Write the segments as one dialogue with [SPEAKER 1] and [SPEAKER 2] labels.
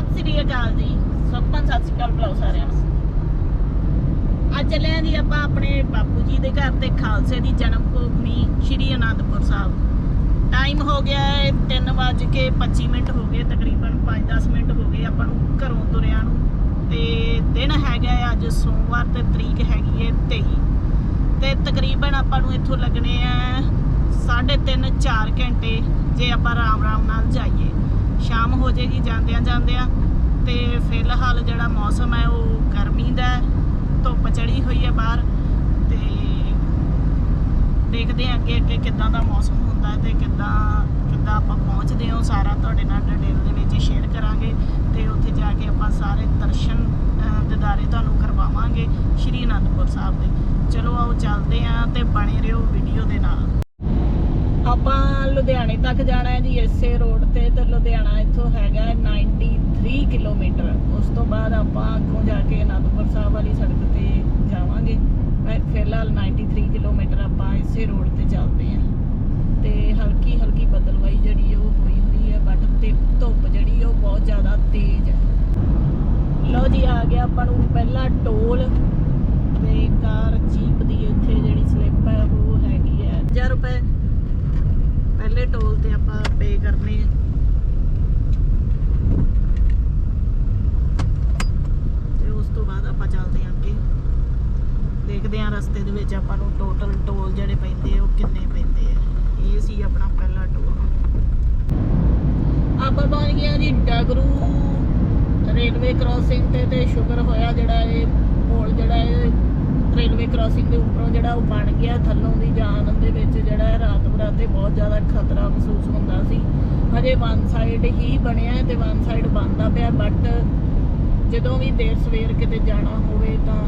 [SPEAKER 1] ਸਤਿ ਸ੍ਰੀ ਅਕਾਲ ਜੀ। ਸੁਖਮਨ ਸਤਿ ਸ੍ਰੀ ਅਕਾਲ ਬੁਲਾਓ ਸਾਰਿਆਂ ਨੂੰ। ਅੱਜ ਚੱਲੇ ਆਂ ਜੀ ਆਪਾਂ ਆਪਣੇ ਬਾਪੂ ਜੀ ਦੇ ਘਰ ਤੇ ਖਾਲਸੇ ਦੀ ਜਨਮ ਭੂਮੀ ਸ਼੍ਰੀ ਅਨੰਦਪੁਰ ਸਾਹਿਬ। ਟਾਈਮ ਹੋ ਗਿਆ ਹੈ 3:25 ਮਿੰਟ ਹੋ ਗਏ, ਤਕਰੀਬਨ 5-10 ਮਿੰਟ ਹੋ ਗਏ ਆਪਾਂ ਨੂੰ ਘਰੋਂ ਤੁਰਿਆਂ ਨੂੰ। ਤੇ ਦਿਨ ਹੈਗਾ ਹੈ ਅੱਜ ਸੋਮਵਾਰ ਤੇ ਤਰੀਕ ਹੈਗੀ ਹੈ 23 ਤੇ ਤਕਰੀਬਨ ਆਪਾਂ ਨੂੰ ਇੱਥੋਂ ਲੱਗਣੇ ਆ 3.5 4 ਘੰਟੇ ਜੇ ਆਪਾਂ ਆਰਾਮ-ਆਰਾਮ ਨਾਲ ਜਾਈਏ। ਸ਼ਾਮ ਹੋ ਜਾਏਗੀ ਜਾਂਦਿਆਂ ਜਾਂਦਿਆਂ ਤੇ ਫਿਲਹਾਲ ਜਿਹੜਾ ਮੌਸਮ ਹੈ ਉਹ ਗਰਮੀ ਦਾ ਹੈ ਧੁੱਪ ਚੜੀ ਹੋਈ ਹੈ ਬਾਹਰ ਤੇ ਦੇਖਦੇ ਹਾਂ ਅੱਗੇ ਅੱਗੇ ਕਿੱਦਾਂ ਦਾ ਮੌਸਮ ਹੁੰਦਾ ਹੈ ਤੇ ਕਿੱਦਾਂ ਕਿੱਦਾਂ ਆਪਾਂ ਪਹੁੰਚਦੇ ਹਾਂ। ਸਾਰਾ ਤੁਹਾਡੇ ਨਾਲ ਡਿਟੇਲ ਦੇ ਵਿੱਚ ਸ਼ੇਅਰ ਕਰਾਂਗੇ ਤੇ ਉੱਥੇ ਜਾ ਕੇ ਆਪਾਂ ਸਾਰੇ ਦਰਸ਼ਨ ਅਹ, ਦਿਦਾਰੇ ਤੁਹਾਨੂੰ ਕਰਵਾਵਾਂਗੇ ਸ਼੍ਰੀ ਅਨੰਦਪੁਰ ਸਾਹਿਬ ਦੇ। ਚਲੋ ਆਓ ਚੱਲਦੇ ਹਾਂ ਤੇ ਬਣੇ ਰਹੋ ਵੀਡੀਓ ਦੇ ਨਾਲ। ਤੱਕ ਜਾਣਾ ਹੈ ਜੀ ਇਸੇ ਰੋਡ ਤੇ ਤੇ ਲੁਧਿਆਣਾ ਇੱਥੋਂ ਹੈਗਾ ਹੈ 93 ਕਿਲੋਮੀਟਰ। ਉਸ ਤੋਂ ਬਾਅਦ ਆਪਾਂ ਅੱਗੋਂ ਜਾ ਕੇ ਅਨੰਦਪੁਰ ਸਾਹਿਬ ਵਾਲੀ ਸੜਕ ਤੇ ਜਾਵਾਂਗੇ। ਪਰ ਫਿਲਹਾਲ 93 ਕਿਲੋਮੀਟਰ ਆਪਾਂ ਇਸੇ ਰੋਡ ਤੇ ਚੱਲਦੇ ਹਾਂ। ਤੇ ਹਲਕੀ ਹਲਕੀ ਬਦਲਵਾਈ ਜਿਹੜੀ ਉਹ ਹੋਈ ਹੋਈ ਹੈ ਬਟ ਤੇ ਧੁੱਪ ਜਿਹੜੀ ਉਹ ਬਹੁਤ ਜ਼ਿਆਦਾ ਤੇਜ਼ ਹੈ। ਲਓ ਜੀ, ਆ ਗਿਆ ਆਪਾਂ ਨੂੰ ਪਹਿਲਾ ਟੋਲ। ਕਰਨੇ ਆ। ਤੇ ਉਸ ਤੋਂ ਬਾਅਦ ਆਪਾਂ ਚੱਲਦੇ ਹਾਂ ਅੱਗੇ। ਦੇਖਦੇ ਹਾਂ ਰਸਤੇ ਦੇ ਵਿੱਚ ਆਪਾਂ ਨੂੰ ਟੋਟਲ ਟੋਲ ਜਿਹੜੇ ਪੈਂਦੇ ਆ, ਉਹ ਕਿੰਨੇ ਪੈਂਦੇ ਆ। ਇਹ ਸੀ ਆਪਣਾ ਪਹਿਲਾ ਟੋਲ ਆਪਾਂ ਪਹੁੰਚ ਗਏ ਹਾਂ ਜੀ ਡਗਰੂ ਰੇਲਵੇ ਕ੍ਰਾਸਿੰਗ ਤੇ ਤੇ ਸ਼ੁਕਰ ਹੋਇਆ ਜਿਹੜਾ ਇਹ ਪੋਲ ਜਿਹੜਾ ਇਹ ਰੇਲਵੇ ਕ੍ਰਾਸਿੰਗ ਦੇ ਉੱਪਰੋਂ ਜਿਹੜਾ ਉਹ ਬਣ ਗਿਆ, ਥੱਲੋਂ ਦੀ ਜਾਨ ਦੇ ਵਿੱਚ ਜਿਹੜਾ ਰਾਤ ਬਰਾਤੇ ਬਹੁਤ ਜ਼ਿਆਦਾ ਖਤਰਾ ਮਹਿਸੂਸ ਹੁੰਦਾ ਸੀ। ਹਜੇ ਵਨ ਸਾਈਡ ਹੀ ਬਣਿਆ ਹੈ ਤੇ ਵਨ ਸਾਈਡ ਬੰਦਾ ਪਿਆ ਬਟ ਜਦੋਂ ਵੀ ਦੇਰ ਸਵੇਰ ਕਿਤੇ ਜਾਣਾ ਹੋਵੇ ਤਾਂ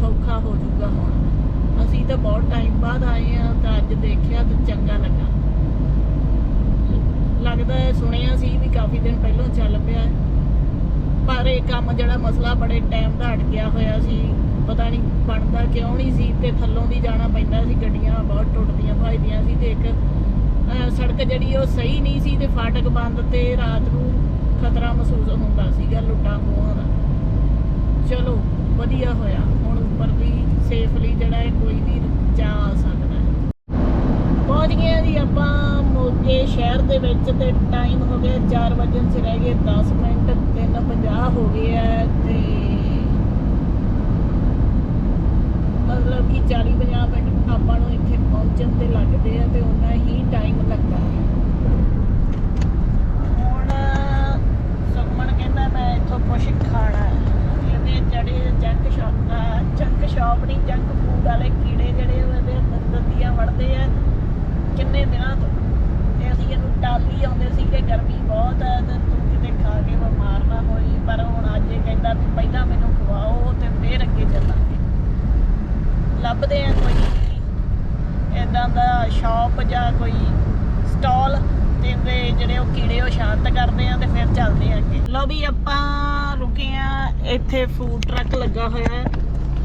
[SPEAKER 1] ਸੌਖਾ ਹੋ ਜਾਊਗਾ ਹੁਣ। ਅਸੀਂ ਤਾਂ ਬਹੁਤ ਟਾਈਮ ਬਾਅਦ ਆਏ ਆ ਤਾਂ ਅੱਜ ਦੇਖਿਆ ਤਾਂ ਚੰਗਾ ਲੱਗਾ। ਲੱਗਦਾ ਸੁਣਿਆ ਸੀ ਵੀ ਕਾਫੀ ਦਿਨ ਪਹਿਲਾਂ ਚੱਲ ਪਿਆ ਪਰ ਇਹ ਕੰਮ ਜਿਹੜਾ ਮਸਲਾ ਬੜੇ ਟਾਈਮ ਦਾ ਅਟ ਹੋਇਆ ਸੀ। ਪਤਾ ਨਹੀਂ ਬਣਦਾ ਕਿਉਂ ਨਹੀਂ ਸੀ, ਤੇ ਥੱਲੋਂ ਦੀ ਜਾਣਾ ਪੈਂਦਾ ਸੀ, ਗੱਡੀਆਂ ਬਹੁਤ ਟੁੱਟਦੀਆਂ ਭਜਦੀਆਂ ਸੀ ਤੇ ਇੱਕ ਸੜਕ ਜਿਹੜੀ ਉਹ ਸਹੀ ਨਹੀਂ ਸੀ ਤੇ ਫਾਟਕ ਬੰਦ ਤੇ ਰਾਤ ਨੂੰ ਖਤਰਾ ਮਹਿਸੂਸ ਹੁੰਦਾ ਸੀਗਾ ਲੁੱਟਾਂ ਖੋਹਾਂ ਦਾ। ਚਲੋ, ਵਧੀਆ ਹੋਇਆ। ਹੁਣ ਉੱਪਰ ਵੀ ਸੇਫਲੀ ਜਿਹੜਾ ਹੈ ਕੋਈ ਵੀ ਜਾ ਆ ਸਕਦਾ ਹੈ। ਪਹੁੰਚ ਗਏ ਜੀ ਆਪਾਂ ਮੋਗੇ ਸ਼ਹਿਰ ਦੇ ਵਿੱਚ ਤੇ ਟਾਈਮ ਹੋ ਗਿਆ 4 ਵਜੇ ਚ ਰਹਿ ਗਏ 10 ਮਿੰਟ 3:50 ਹੋ ਗਏ ਆ ਤੇ ਮਤਲਬ ਕਿ 40-50 ਮਿੰਟ ਆਪਾਂ ਨੂੰ ਇੱਥੇ ਪਹੁੰਚਣ ਤੇ ਲੱਗਦੇ ਆ ਤੇ ਉਨਾ ਹੀ ਟਾਈਮ ਲੱਗਾ ਹੈ ਹੁਣ ਸੁਖਮਨ ਕਹਿੰਦਾ ਮੈਂ ਇੱਥੋਂ ਕੁਛ ਖਾਣਾ ਹੈ ਇਹਦੇ ਜਿਹੜੇ ਜੰਕ ਸ਼ਾਪ ਜੰਕ ਸ਼ਾਪ ਨਹੀਂ ਜੰਕ ਫੂਡ ਵਾਲੇ ਕੀੜੇ ਜਿਹੜੇ ਉਹਦੇ ਅੰਦਰ ਦੰਦੀਆਂ ਵੜਦੇ ਆ ਕਿੰਨੇ ਦਿਨਾਂ ਤੋਂ ਤੇ ਅਸੀਂ ਆਉਂਦੇ ਸੀ ਕਿ ਗਰਮੀ ਬਹੁਤ ਹੈ ਤੇ ਤੂੰ ਕਿਤੇ ਖਾ ਕੇ ਬਿਮਾਰ ਨਾ ਹੋਈ, ਪਰ ਹੁਣ ਅੱਜ ਇਹ ਕਹਿੰਦਾ ਵੀ ਪਹਿਲਾਂ ਮੈਨੂੰ ਖਵਾਓ ਤੇ ਫੇਰ ਅੱਗੇ ਚੱਲਾਂਗੇ। ਲੱਭਦੇ ਆ ਕੋਈ ਇਦਾਂ ਦਾ ਸ਼ਾਪ ਜਾਂ ਕੋਈ ਸਟਾਲ ਤੇ ਇਹਦੇ ਜਿਹੜੇ ਉਹ ਕੀੜੇ ਉਹ ਸ਼ਾਂਤ ਕਰਦੇ ਆ ਤੇ ਫਿਰ ਚੱਲਦੇ ਆ ਅੱਗੇ। ਲਓ ਵੀ ਆਪਾਂ ਰੁਕੇ ਆ, ਇੱਥੇ ਫੂਡ ਟਰੱਕ ਲੱਗਾ ਹੋਇਆ ਹੈ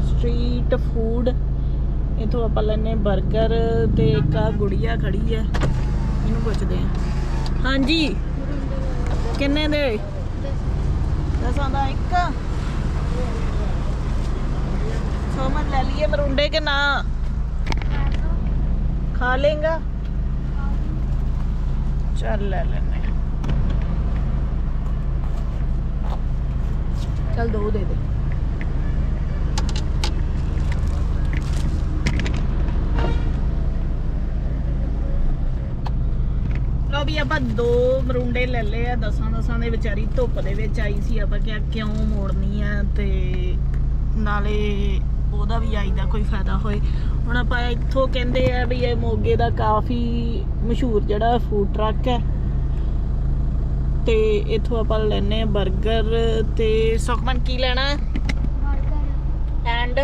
[SPEAKER 1] ਸਟਰੀਟ ਫੂਡ ਇਥੋਂ ਆਪਾਂ ਲੈਨੇ 버ਗਰ ਤੇ ਇੱਕ ਆ ਗੁੜੀਆ ਖੜੀ ਹੈ, ਇਹਨੂੰ ਪੁੱਛਦੇ ਆ ਹਾਂਜੀ। ਕਿੰਨੇ ਦੇ? ਦਸਾਂ ਦਾ ਇੱਕ। ਸੋਮਨ ਲੈ ਲਈਏ ਮਰੁੰਡੇ ਕੇ ਨਾ। ਖਾ ਲੇਗਾ। ਚੱਲ ਲੈ ਲੈਨੇ ਚੱਲ ਦੋ ਦੇ ਦੇ। ਲੋ ਵੀ ਆਪਾਂ ਦੋ ਮਰੁੰਡੇ ਲੈ ਲਏ ਆ ਦਸਾਂ ਦਸਾਂ ਦੇ ਵਿਚਾਰੀ ਧੁੱਪ ਦੇ ਵਿੱਚ ਆਈ ਸੀ ਆਪਾਂ ਕਿਹਾ ਕਿਉਂ ਮੋੜਨੀ ਆ ਤੇ ਨਾਲੇ ਉਹਦਾ ਵੀ ਆਈ ਦਾ ਕੋਈ ਫਾਇਦਾ ਹੋਏ। ਹੁਣ ਆਪਾਂ ਇੱਥੋਂ ਕਹਿੰਦੇ ਆ ਵੀ ਇਹ ਮੋਗੇ ਦਾ ਕਾਫੀ ਮਸ਼ਹੂਰ ਜਿਹੜਾ ਫੂਡ ਟਰੱਕ ਹੈ। ਤੇ ਇੱਥੋਂ ਆਪਾਂ ਲੈਨੇ ਆ 버ਗਰ ਤੇ ਸੁਖਮਨ ਕੀ ਲੈਣਾ? ਐਂਡ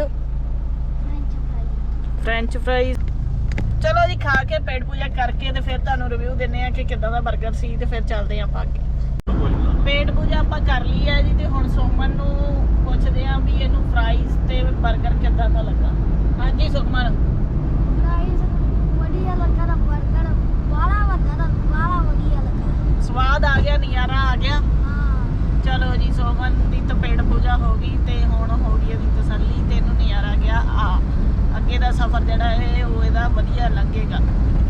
[SPEAKER 1] ਫ੍ਰੈਂਚ ਫ੍ਰਾਈਜ਼ ਚਲੋ ਜੀ ਖਾ ਕੇ ਪੇਟ ਪੂਜਾ ਕਰਕੇ ਤੇ ਫਿਰ ਤੁਹਾਨੂੰ ਰਿਵਿਊ ਦਿੰਨੇ ਆ ਕਿ ਕਿੱਦਾਂ ਦਾ 버ਗਰ ਸੀ ਤੇ ਫਿਰ ਚੱਲਦੇ ਆ ਆਪਾਂ ਅੱਗੇ। ਪੇਟ ਪੂਜਾ ਆਪਾਂ ਕਰ ਲਈ ਹੈ ਜੀ ਤੇ ਹੁਣ ਸੋਮਨ ਨੂੰ ਪੁੱਛਦੇ ਆ ਵੀ ਇਹਨੂੰ ਫਰਾਈਜ਼ ਤੇ 버ਗਰ ਕਿੱਦਾਂ ਦਾ ਲੱਗਾ। ਹਾਂਜੀ ਸੁਖਮਨ। ਸਵਾਦ ਆ ਗਿਆ ਨਜ਼ਾਰਾ ਆ ਗਿਆ। ਚਲੋ ਜੀ ਸੋਮਨ ਦੀ ਤਪੇੜ ਪੂਜਾ ਹੋ ਗਈ ਤੇ ਹੁਣ ਹੋ ਗਈ ਇਹਦੀ ਤਸੱਲੀ ਤੇ ਇਹਨੂੰ ਨਜ਼ਾਰਾ ਗਿਆ। ਆ ਅੱਗੇ ਦਾ ਸਫ਼ਰ ਜਿਹੜਾ ਹੈ ਉਹ ਇਹਦਾ ਵਧੀਆ ਲੱਗੇਗਾ।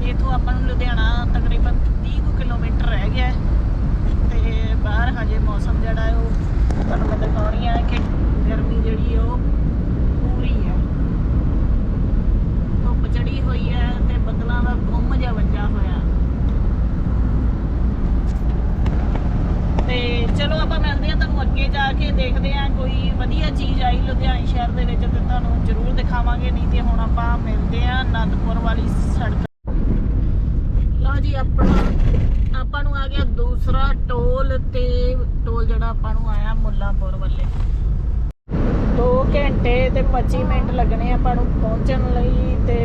[SPEAKER 1] ਇਥੋਂ ਆਪਾਂ ਨੂੰ ਲੁਧਿਆਣਾ ਤਕਰੀਬਨ 30 ਕੁ ਕਿਲੋਮੀਟਰ ਰਹਿ ਗਿਆ ਹੈ ਤੇ ਬਾਹਰ ਹਜੇ ਮੌਸਮ ਜਿਹੜਾ ਹੈ ਉਹ ਤੁਹਾਨੂੰ ਮੈਂ ਦਿਖਾਉਣੀ ਹੈ ਕਿ ਗਰਮੀ ਜਿਹੜੀ ਹੈ ਉਹ ਪੂਰੀ ਹੈ ਧੁੱਪ ਚੜੀ ਹੋਈ ਹੈ ਤੇ ਬੱਦਲਾਂ ਦਾ ਗੁੰਮ ਜਿਹਾ ਵੱਜਾ ਹੋਇਆ ਤੇ ਚਲੋ ਆਪਾਂ ਮਿਲਦੇ ਹਾਂ ਤੁਹਾਨੂੰ ਅੱਗੇ ਜਾ ਕੇ ਦੇਖਦੇ ਹਾਂ ਕੋਈ ਵਧੀਆ ਚੀਜ਼ ਆਈ ਲੁਧਿਆਣੇ ਸ਼ਹਿਰ ਦੇ ਵਿੱਚ ਤੇ ਤੁਹਾਨੂੰ ਜ਼ਰੂਰ ਦਿਖਾਵਾਂਗੇ, ਨਹੀਂ ਤੇ ਹੁਣ ਆਪਾਂ ਮਿਲਦੇ ਹਾਂ ਆਨੰਦਪੁਰ ਵਾਲੀ ਸੜਕ। ਲਓ ਜੀ, ਆਪਣਾ, ਆਪਾਂ ਨੂੰ ਆ ਗਿਆ ਦੂਸਰਾ ਟੋਲ ਤੇ ਟੋਲ ਜਿਹੜਾ ਆਪਾਂ ਨੂੰ ਆਇਆ ਮੁੱਲਾਂਪੁਰ ਵੱਲੇ। 2 ਘੰਟੇ ਤੇ 25 ਮਿੰਟ ਲੱਗਣੇ ਆਪਾਂ ਨੂੰ ਪਹੁੰਚਣ ਲਈ ਤੇ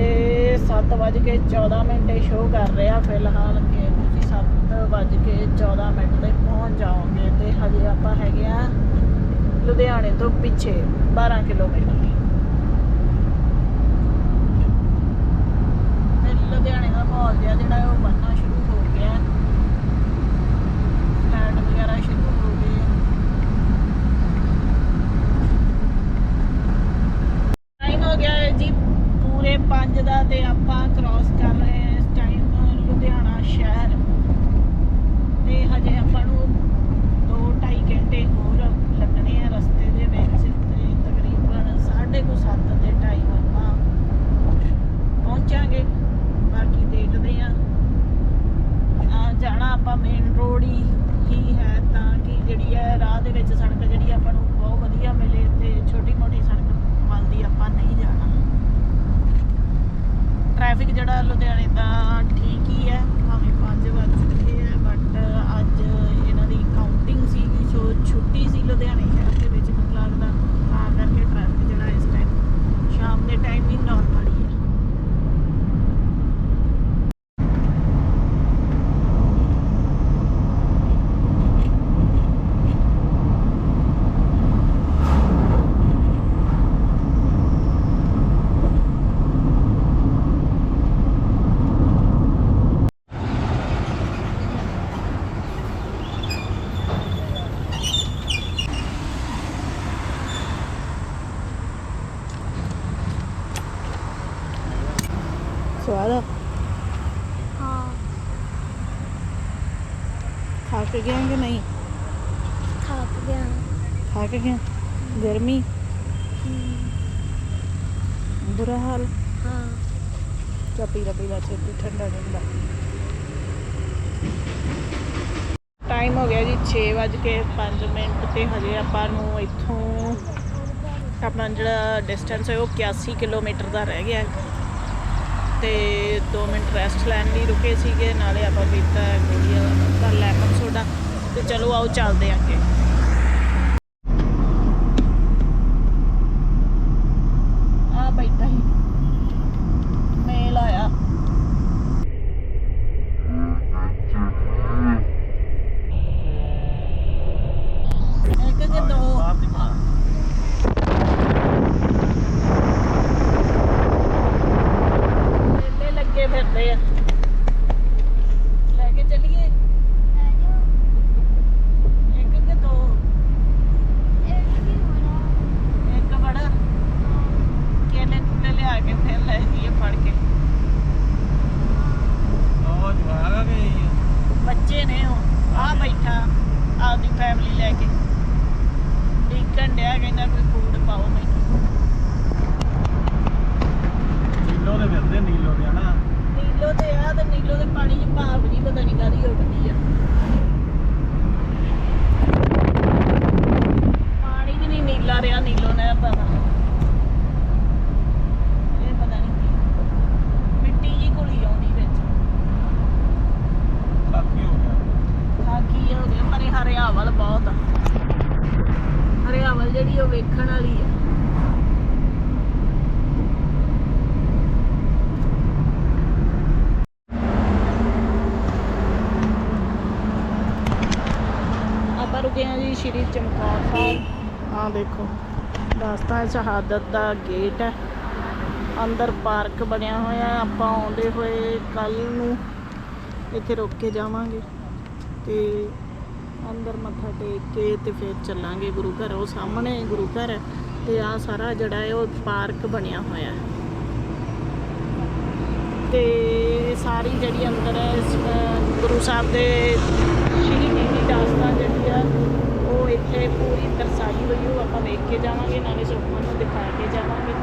[SPEAKER 1] 7:14 ਮਿੰਟ ਸ਼ੋਅ ਕਰ ਰਿਹਾ ਫਿਲਹਾਲ ਕਿ ਤੁਸੀਂ 7:14 ਮਿੰਟ ਤੇ ਪਹੁੰਚ ਜਾਓਗੇ ਤੇ ਹਜੇ ਆਪਾਂ ਹੈਗੇ ਆ ਲੁਧਿਆਣੇ ਤੋਂ ਪਿੱਛੇ 12 ਕਿਲੋਮੀਟਰ। ਤੇ ਲੁਧਿਆਣੇ ਦਾ ਮਾਹੌਲ ਜਿਹਾ ਜਿਹੜਾ ਉਹ ਬਣਨਾ ਸ਼ੁਰੂ ਹੋ ਗਿਆ। ਹੈ ਫਲੈਟ ਵਗੈਰਾ ਸ਼ੁਰੂ ਹੋ ਗਏ ਟਾਈਮ ਹੋ ਗਿਆ ਹੈ ਜੀ ਪੂਰੇ 5 ਦਾ ਤੇ ਆਪਾਂ ਕ੍ਰਾਸ ਕਰ ਰਹੇ ਹਾਂ ਇਸ ਟਾਈਮ ਲੁਧਿਆਣਾ ਸ਼ਹਿਰ ਤੇ ਹਜੇ ਆਪਾਂ ਨੂੰ 2.5 ਘੰਟੇ ਹੋਰ ਲੱਗਣੇ ਆ ਰਸਤੇ ਦੇ ਵਿੱਚ ਤੇ ਤਕਰੀਬਨ 7:30 ਦੇ ਟਾਈਮ ਆਪਾਂ ਪਹੁੰਚਾਂਗੇ ਬਾਕੀ ਦੇਖਦੇ ਆ ਆ ਜਾਣਾ ਆਪਾਂ ਮੇਨ ਰੋਡ ਹੀ ਹੀ ਹੈ ਤਾਂ ਕਿ ਜਿਹੜੀ ਹੈ ਰਾਹ ਦੇ ਵਿੱਚ ਸੜਕ ਜਿਹੜੀ ਆਪਾਂ ਨੂੰ ਬਹੁਤ ਵਧੀਆ ਮਿਲੇ ਤੇ ਛੋਟੀ ਮੋਟੀ ਸੜਕ ਵੱਲ ਦੀ ਆਪਾਂ ਨਹੀਂ ਜਾਣਾ ਟ੍ਰੈਫਿਕ ਜਿਹੜਾ ਲੁਧਿਆਣੇ ਦਾ ਠੀਕ ਹੀ ਹੈ ਭਾਵੇਂ 5 ਵੱਜ ਚੁੱਕੇ ਹੈ ਬਟ ਅੱਜ ਇਹਨਾਂ ਦੀ ਕਾਊਂਟਿੰਗ ਸੀ ਸੋ ਛੁੱਟੀ ਸੀ ਲੁਧਿਆਣੇ ਸ਼ਹਿਰ ਦੇ ਵਿੱਚ ਮੈਨੂੰ ਲੱਗਦਾ ਤਾਂ ਕਰਕੇ ਟ੍ਰੈਫਿਕ ਜਿਹੜਾ ਇਸ ਟਾਈਮ ਸ਼ਾਮ ਦੇ ਟਾਈਮ ਹੀ ਨਾਰਮਲ ਹੀ ਹੈ ਸਵਾਦ ਆ
[SPEAKER 2] हाँ
[SPEAKER 1] ਥੱਕ ਗਿਆ ਕਿ ਨਹੀਂ?
[SPEAKER 2] ਥੱਕ
[SPEAKER 1] ਗਿਆ ਥੱਕ ਗਿਆ ਗਰਮੀ? ਬੁਰਾ ਹਾਲ?
[SPEAKER 2] ਹਾਂ।
[SPEAKER 1] ਰਪੀ ਪੀਲਾ ਪੀਲਾ ਛੇਤੀ ਠੰਡਾ ਠੰਡਾ। ਟਾਈਮ ਹੋ ਗਿਆ ਜੀ 6:05 ਮਿੰਟ ਤੇ ਹਜੇ ਆਪਾਂ ਨੂੰ ਇੱਥੋਂ ਆਪਣਾ ਜਿਹੜਾ ਡਿਸਟੈਂਸ ਹੈ ਉਹ 81 ਕਿਲੋਮੀਟਰ ਦਾ ਰਹਿ ਗਿਆ। ਹੈ ਤੇ 2 ਮਿੰਟ ਰੈਸਟ ਲੈਣ ਲਈ ਰੁਕੇ ਸੀਗੇ, ਨਾਲੇ ਆਪਾਂ ਪੀਤਾ ਹੈ ਗੋਲੀਆਂ ਦਾ ਲੈਮਨ ਸੋਡਾ ਤੇ ਚਲੋ ਆਓ ਚੱਲਦੇ ਹਾਂ ਅੱਗੇ ਆ ਬੈਠਾ ਹੀ ਮੇਲ ਆਇਆ ਇੱਕ ਕਿ ਦੋ ਮੇਲੇ ਲੱਗੇ ਫਿਰਦੇ ਆ ਲੈ ਕੇ ਚੱਲੀਏ ਇੱਕ ਕਿ ਦੋ ਇੱਕ ਬੜਾ ਕੇਲੇ ਕੁਲੇ ਲਿਆ ਕੇ ਫਿਰ ਲੈ ਜੀਏ ਫੜ ਕੇ ਬੱਚੇ ਨੇ ਉਹ ਆ ਬੈਠਾ ਆਪਦੀ ਫੈਮਿਲੀ ਲੈ ਕੇ ਡੀਕਣ ਡਿਆ ਕਹਿੰਦਾ ਕੋਈ ਫੂਡ ਪਾਓ ਮੈਨੂੰ ਨੀਲੋ ਤੇ ਆ ਤੇ ਨੀਲੋ ਦੇ ਪਾਣੀ 'ਚ ਭਾਵ ਜੀ ਪਤਾ ਨਹੀਂ ਕਾਦੀ ਉੱਡਦੀ ਆ ਪਾਣੀ ਵੀ ਨਹੀਂ ਨੀਲਾ ਰਿਹਾ ਨੀਲੋ ਨੇ ਪਤਾ ਇਹ ਪਤਾ ਨਹੀਂ ਕੀ ਮਿੱਟੀ ਜੀ ਘੁਲੀ ਆਉਂਦੀ ਵਿੱਚ ਖਾਕੀ ਹੋ ਗਿਆ ਪਰ ਇਹ ਹਰਿਆਵਲ ਬਹੁਤ ਆ ਹਰਿਆਵਲ ਜਿਹੜੀ ਉਹ ਵੇਖਣ ਵਾਲੀ ਆ ਆਪਾਂ ਹਾਂ ਜੀ, ਸ਼੍ਰੀ ਚਮਕੌਰ ਸਾਹਿਬ। ਆਹ ਦੇਖੋ ਦਸਤਾ ਸ਼ਹਾਦਤ ਦਾ ਗੇਟ ਹੈ। ਅੰਦਰ ਪਾਰਕ ਬਣਿਆ ਹੋਇਆ ਆਪਾਂ ਆਉਂਦੇ ਹੋਏ ਕੱਲ ਨੂੰ ਇੱਥੇ ਰੁਕ ਕੇ ਜਾਵਾਂਗੇ ਤੇ ਅੰਦਰ ਮੱਥਾ ਟੇਕ ਕੇ ਤੇ ਫਿਰ ਚੱਲਾਂਗੇ ਗੁਰੂ ਘਰ। ਉਹ ਸਾਹਮਣੇ ਗੁਰੂ ਘਰ ਹੈ ਤੇ ਆ ਸਾਰਾ ਜਿਹੜਾ ਹੈ, ਉਹ ਪਾਰਕ ਬਣਿਆ ਹੋਇਆ ਹੈ। ਤੇ ਸਾਰੀ ਜਿਹੜੀ ਅੰਦਰ ਹੈ ਗੁਰੂ ਸਾਹਿਬ ਦੇ ਸ਼੍ਰੀ ਜੀ ਦਾਸਤਾਨ ਜਿਹੜੀ ਆ, ਉਹ ਇੱਥੇ ਪੂਰੀ ਦਰਸਾਈ ਹੋਈ, ਉਹ ਆਪਾਂ ਵੇਖ ਕੇ ਜਾਵਾਂਗੇ, ਨਾਲੇ ਸੁਖਮਨ ਨੂੰ ਦਿਖਾ ਕੇ ਜਾਵਾਂਗੇ।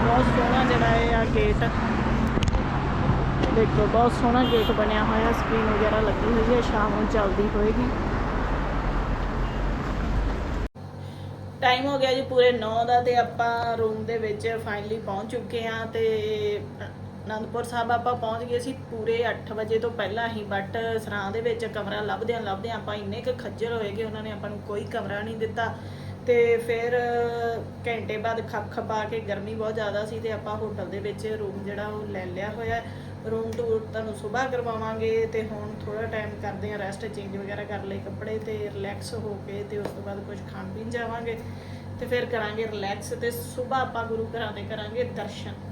[SPEAKER 1] ਬਹੁਤ ਸੋਹਣਾ ਜਿਹੜਾ ਹੈ ਆ ਗੇਟ ਦੇਖੋ, ਬਹੁਤ ਸੋਹਣਾ ਗੇਟ ਬਣਿਆ ਹੋਇਆ ਸਕਰੀਨ ਵਗੈਰਾ ਲੱਗੀ ਹੋਈ ਹੈ, ਸ਼ਾਮ ਨੂੰ ਚੱਲਦੀ ਹੋਏਗੀ। ਟਾਈਮ ਹੋ ਗਿਆ ਜੀ ਪੂਰੇ 9 ਦਾ ਤੇ ਆਪਾਂ ਰੂਮ ਦੇ ਵਿੱਚ ਫਾਈਨਲੀ ਪਹੁੰਚ ਚੁੱਕੇ ਹਾਂ ਤੇ ਅਨੰਦਪੁਰ ਸਾਹਿਬ ਆਪਾਂ ਪਹੁੰਚ ਗਏ ਸੀ ਪੂਰੇ 8 ਵਜੇ ਤੋਂ ਪਹਿਲਾਂ ਹੀ ਬਟ ਸਰਾਂ ਦੇ ਵਿੱਚ ਕਮਰਾ ਲੱਭਦਿਆਂ ਲੱਭਦਿਆਂ ਆਪਾਂ ਇੰਨੇ ਕੁ ਖੱਜਲ ਹੋਏ ਕਿ ਉਹਨਾਂ ਨੇ ਆਪਾਂ ਨੂੰ ਕੋਈ ਕਮਰਾ ਨਹੀਂ ਦਿੱਤਾ। ਤੇ ਫਿਰ ਘੰਟੇ ਬਾਅਦ ਖੱਪ ਖਪਾ ਕੇ ਗਰਮੀ ਬਹੁਤ ਜ਼ਿਆਦਾ ਸੀ ਤੇ ਆਪਾਂ ਹੋਟਲ ਦੇ ਵਿੱਚ ਰੂਮ ਜਿਹੜਾ ਉਹ ਲੈ ਲਿਆ ਹੋਇਆ ਰੂਮ ਟੂਰ ਤੁਹਾਨੂੰ ਸਵੇਰ ਕਰਵਾਵਾਂਗੇ ਤੇ ਹੁਣ ਥੋੜਾ ਟਾਈਮ ਕਰਦੇ ਆ ਰੈਸਟ ਚੇਂਜ ਵਗੈਰਾ ਕਰ ਲਏ ਕੱਪੜੇ ਤੇ ਰਿਲੈਕਸ ਹੋ ਕੇ ਤੇ ਉਸ ਤੋਂ ਬਾਅਦ ਕੁਝ ਖਾਣ ਪੀਣ ਜਾਵਾਂਗੇ। ਤੇ ਫਿਰ ਕਰਾਂਗੇ ਰਿਲੈਕਸ ਤੇ ਸਵੇਰ ਆਪਾਂ ਗੁਰੂ ਘਰਾਂ ਦੇ ਕਰਾਂਗੇ ਦਰਸ਼ਨ।